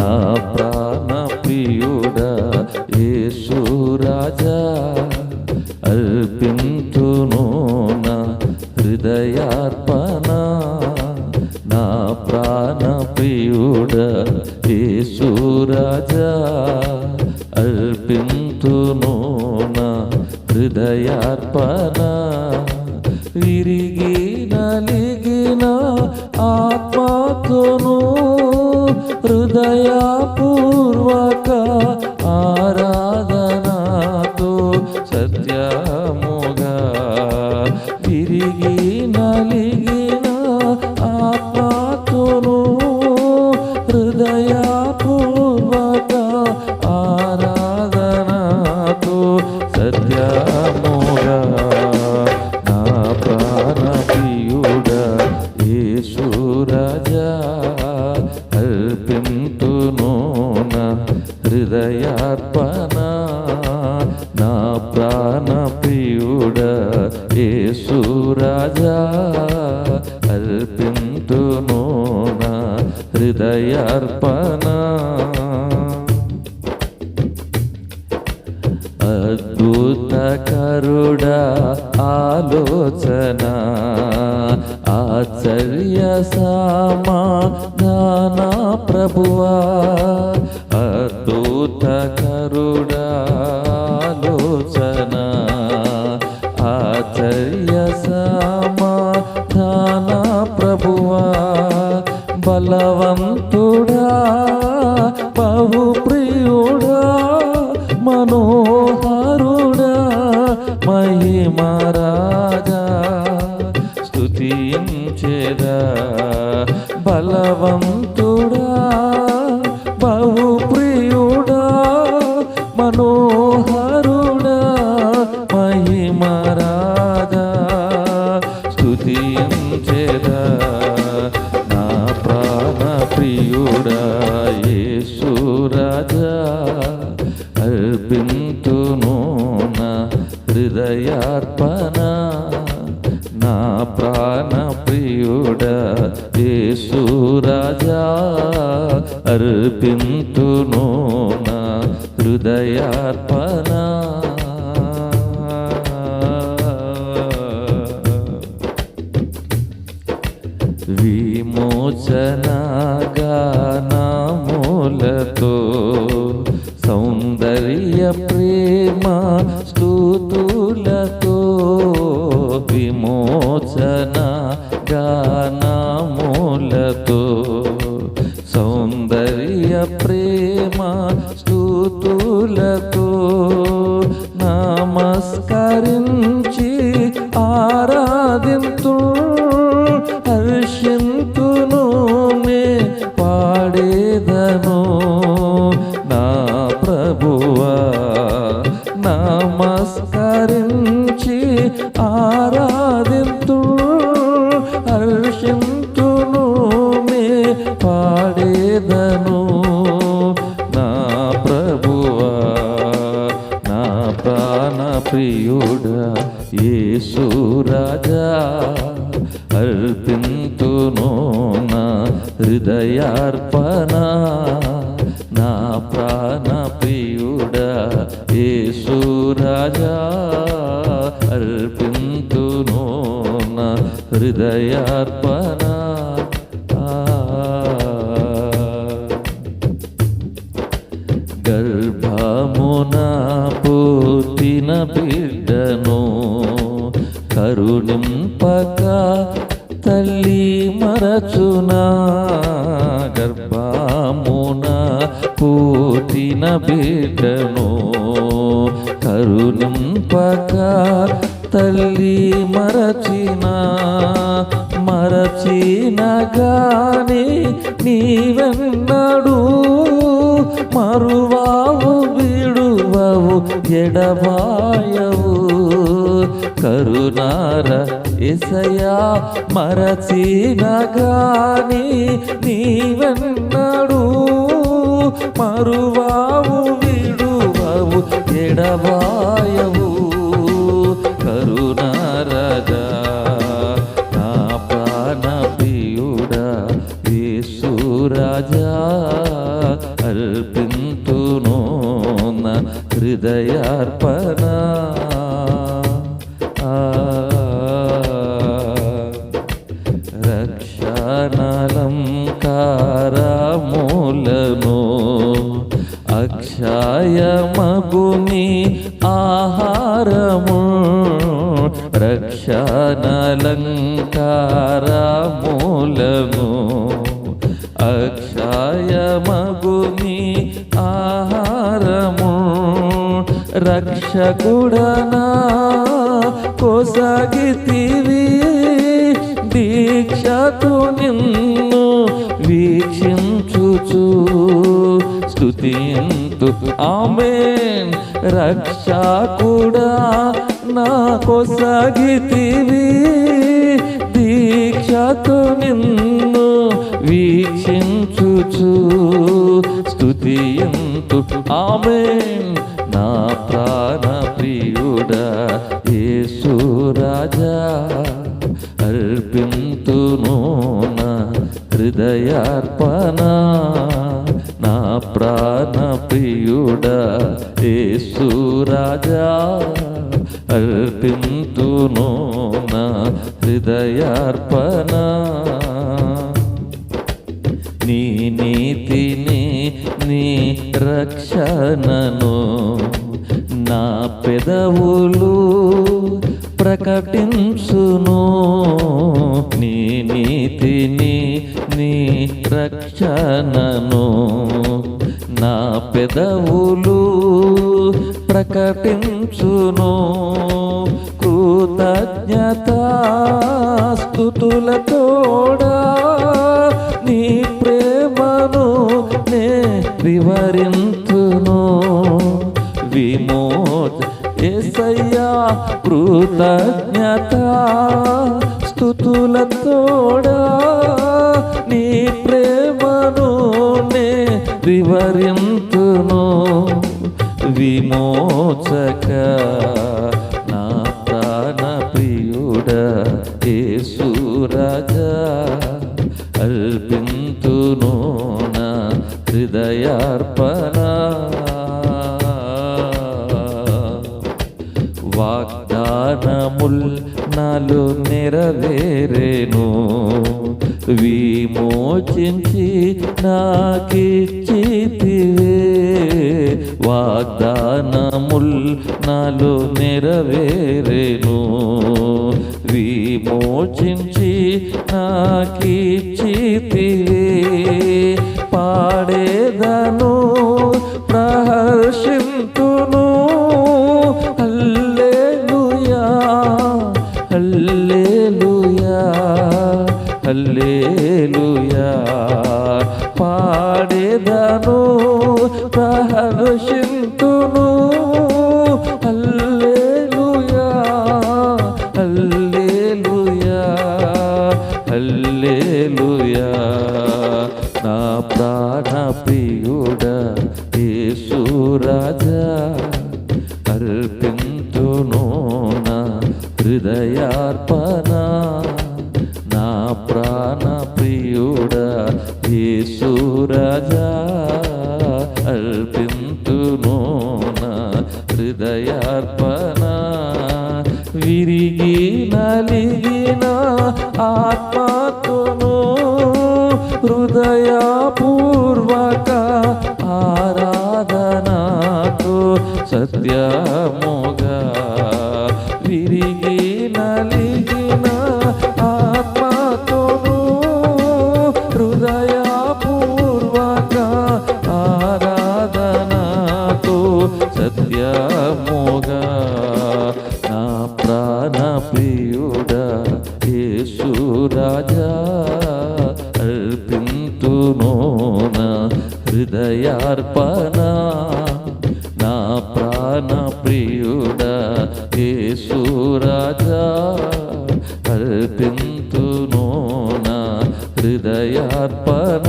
నా ప్రాణ ప్రియుడా యేసు రాజా అర్పింతును నా హృదయార్పణ. నా ప్రాణ ప్రియుడా యేసు రాజా అర్పింతును నా హృదయార్పణ. విరిగి నలిగిన ఆత్మతోను హృదయపూర్వక ఆరాధనతో సత్యముగా తిరిగి నలిగిన ఆత్మతోను హృదయపూర్వక ఆరాధనతో సత్యముగా రాజా అర్పింతును నా హృదయార్పణ. అద్భుత కరుడ ఆలోచన ఆశ్చర్య సమాధాన ప్రభువా. అద్భుత కరుడా బహు ప్రియుడా మనోహరుడా మహిమరాజా స్తుతించేదా బలవం నా ప్రాణ ప్రియుడా యేసు రాజా అర్పింతును నా హృదయార్పణ. విమోచనగానాములతో సౌందర్య ప్రేమ విమోచన గానములతో సౌందర్య ప్రేమ స్తుతులతో నమస్కరించి ఆరాధింతు హర్షింతును మే పాడేదను నా ప్రభువా నమస్క యేసు రాజా అర్పింతును నా హృదయార్పణ. నా ప్రాణ ప్రియుడ యేసు రాజా అర్పింతును నా హృదయార్పణ. గర్భమున పోతిన బిడ్డను కరుణింపక తల్లి మరచునా గర్భామున పూటిన బిడ్డను. కరుణింపక తల్లి మరచిన మరచిన గాని నీవెన్నడు మరువావు విడువవు ఎడబాయవు. కరుణార ఎసయా మరచినగాని నీవెన్నడు మరువావు విడువవు ఎడవాయవు కరుణారగా నా ప్రాణ ప్రియుడా విశ్వరాజా అల్పింతునోన హృదయార్పణ రక్షణలంకారములను అక్షయమగుని ఆహారము. రక్షణలంకారములను అక్షయమగుని ఆహారము. రక్షకుడనా కొసగితివి. దీక్షతో నిన్ను వీక్షించుచు. స్తుతింతు. ఆమెన్. రక్షకుడా నా కొసగితివి. దీక్షతో నిన్ను వీక్షించుచు. స్తుతింతు. ఆమెన్. నా ప్రాణ ప్రియుడా యేసు రాజా. అర్పింతును నా హృదయార్పణ నా ప్రాణ ప్రియుడ యేసు అర్పింతును నా హృదయార్పణ నీ నీతిని నీ రక్షణను నా పెదవులు ప్రకటించును. నీ నీతిని నీ రక్షణను నా పెదవులు ప్రకటించును. కృతజ్ఞత స్థుతులతోడా నీ ప్రేమను నే వివరించును. విమోచ ఏసయ్యా కృతజ్ఞత స్థుతులతోడా నీ ప్రేమను నే వివరింతును విమోచక నా ప్రాణ ప్రియుడ యేసు రాజా అర్పింతును నా హృదయార్పణ. వాగ్దానముల్ నాలో నెరవేరేను. విమోచించి నాకిచ్చితివే. వాగ్దానముల్ నాలో నెరవేరేను. విమోచించి నాకిచ్చితివే. పాడేదను ప్రహర్షింతును హల్లెలూయా హల్లెలూయా హల్లెలూయా. నా ప్రాణ ప్రియుడ యేసు అర్పింతును నా హృదయార్పణ నలిగిన ఆత్మతును హృదయపూర్వక ఆరాధనతో సత్యముగ హృదయార్పణ. నా ప్రాణ ప్రియుడ యేసు రాజా అర్పింతును నా హృదయార్పణ.